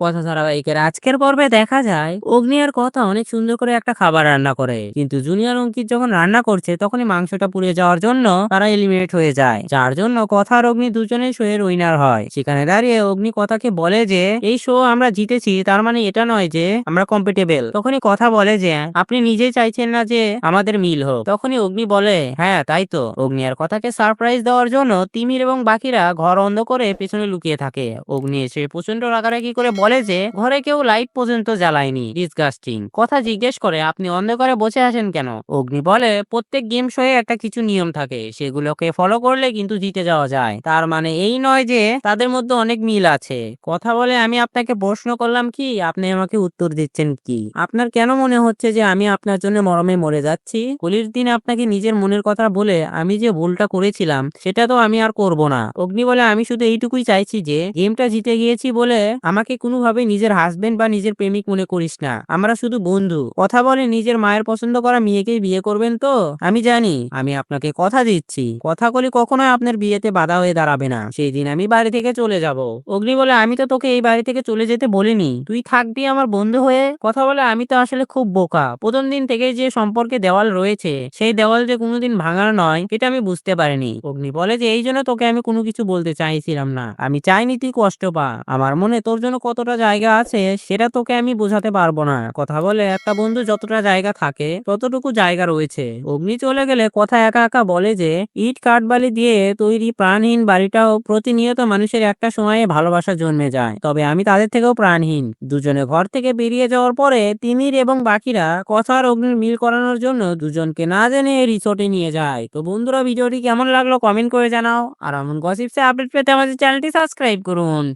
কথা ধারাবাহিকের আজকের পর্বে দেখা যায় অগ্নি আর কথা অনেক সুন্দর করে একটা খাবার রান্না করে। কিন্তু জুনিয়র অঙ্কিত যখন রান্না করছে, তখনই মাংসটা পুড়ে যাওয়ার জন্য তারা এলিমিনেট হয়ে যায়। যার জন্য কথা আর অগ্নি দুজনেই শো এর উইনার হয়। সেখানে দাঁড়িয়ে অগ্নি কথাকে বলে যে, এই শো আমরা জিতেছি, তার মানে এটা নয় যে, আমরা কম্পিটেবল তখনই কথা বলে যে, আপনি নিজেই চাইছেন না যে, আমাদের মিল হোক। তখনই অগ্নি বলে হ্যাঁ তাই তো। অগ্নি আর কথাকে সারপ্রাইজ দেওয়ার জন্য তিমির এবং বাকিরা ঘর অন্ধ করে পেছনে লুকিয়ে থাকে। অগ্নি এসে প্রচণ্ড রাগারাগি করে বলে যে, ঘরে কেউ লাইট পর্যন্ত জ্বালায়নি। ডিসগাস্টিং কথা জিজ্ঞেস করে, আপনি অন্ধকারে বসে আছেন কেন? অগ্নি বলে, প্রত্যেক গেম শোয়ে একটা কিছু নিয়ম থাকে। সেগুলোকে ফলো করলে কিন্তু জিতে যাওয়া যায়। তার মানে এই নয় যে, তাদের মধ্যে অনেক মিল আছে। কথা বলে আমি আপনাকে প্রশ্ন করলাম কি? আপনি আমাকে উত্তর দিচ্ছেন কি? আপনার কেন মনে হচ্ছে যে, আমি আপনার জন্য মরমে মরে যাচ্ছি? হোলির দিন আপনাকে নিজের মনের কথা বলে আমি যে ভুলটা করেছিলাম, সেটা তো আমি আর করব না। অগ্নি বলে, আমি শুধু এইটুকুই চাইছি যে গেমটা জিতে গিয়েছি বলে আমাকে কোনোভাবে নিজের হাজবেন্ড বা নিজের প্রেমিক মনে করিস না। আমরা শুধু বন্ধু। কথা বলে নিজের মায়ের পছন্দ করা মেয়েকেই বিয়ে করবেন তো? আমি জানি। আমি আপনাকে কথা দিচ্ছি। কথা বলি কখনোই আপনার বিয়েতে বাধা হয়ে দাঁড়াবে না। সেই দিন আমি বাড়ি থেকে চলে যাব। অগ্নি বলে, আমি তো তোকে এই বাড়ি থেকে চলে যেতে বলিনি। তুই থাকবি আমার বন্ধু হয়ে? কথা বলে, আমি তো আসলে খুব বোকা। প্রথম দিন থেকে যে সম্পর্কে দেওয়াল রয়েছে, সেই দেওয়াল যে কোনোদিন ভাঙার নয় এটা আমি বুঝতে পারিনি। অগ্নি বলে, যে এই জন্য তোকে আমি কোনো কিছু বলতে চাইছিলাম না। আমি চাইনি তুই কষ্ট পা। আমার মনে তোর জন্য কতটা জায়গা আছে, সেটা তোকে আমি বোঝাতে পারব না। কথা বলে একটা বন্ধু যতটা জায়গা থাকে, ততটুকু জায়গা রয়েছে। অগ্নি চলে গেলে কথা একা একা বলে যে, ইট কাঠবালি দিয়ে তৈরি প্রাণহীন বাড়িটাও প্রতিনিয়ত মানুষের একটা সময়ে ভালোবাসা জন্মে যায়। তবে আমি তাদের থেকেও প্রাণহীন। দুজনে ঘর থেকে বেরিয়ে যাওয়ার পরে তিমির এবং বাকিরা কথার অগ্নির মিল করানোর জন্য দুজনকে না জেনে রিসোর্টে নিয়ে যায়। তো বন্ধুরা, ভিডিওটি কেমন লাগল কমেন্ট করে জানাও। আর এমন গসিপসে আপডেট পেতে আমাদের চ্যানেলটি সাবস্ক্রাইব করুন।